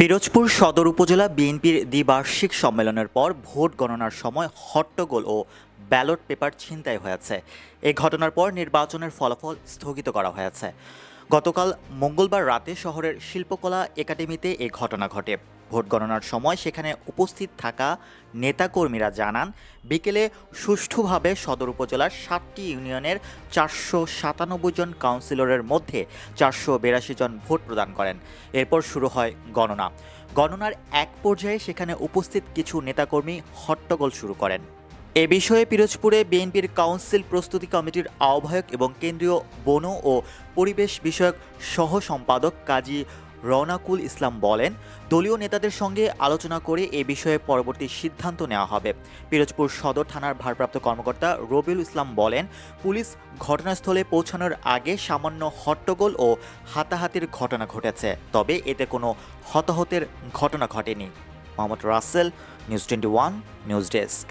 পিরোজপুর সদর উপজেলা বিএনপির দ্বিবার্ষিক সম্মেলনের পর ভোট গণনার সময় হট্টগোল ও ব্যালট পেপার ছিনতাই হয়েছে। এ ঘটনার পর নির্বাচনের ফলাফল স্থগিত করা হয়েছে। গতকাল মঙ্গলবার রাতে শহরের শিল্পকলা একাডেমিতে এ ঘটনা ঘটে। ভোট গণনার সময় সেখানে উপস্থিত থাকা নেতাকর্মীরা জানান, বিকেলে সুষ্ঠুভাবে সদর উপজেলার সাতটি ইউনিয়নের চারশো সাতানব্বই জন কাউন্সিলরের মধ্যে চারশো বিরাশি জন ভোট প্রদান করেন। এরপর শুরু হয় গণনা। গণনার এক পর্যায়ে সেখানে উপস্থিত কিছু নেতাকর্মী হট্টগোল শুরু করেন। এ বিষয়ে পিরোজপুরে বিএনপির কাউন্সিল প্রস্তুতি কমিটির আহ্বায়ক এবং কেন্দ্রীয় বন ও পরিবেশ বিষয়ক সহ সম্পাদক কাজী রওনাকুল ইসলাম বলেন, দলীয় নেতাদের সঙ্গে আলোচনা করে এ বিষয়ে পরবর্তী সিদ্ধান্ত নেওয়া হবে। পিরোজপুর সদর থানার ভারপ্রাপ্ত কর্মকর্তা রবিউল ইসলাম বলেন, পুলিশ ঘটনাস্থলে পৌঁছানোর আগে সামান্য হট্টগোল ও হাতাহাতির ঘটনা ঘটেছে, তবে এতে কোনো হতাহতের ঘটনা ঘটেনি। Mohammad Rasel, news twenty one, news desk.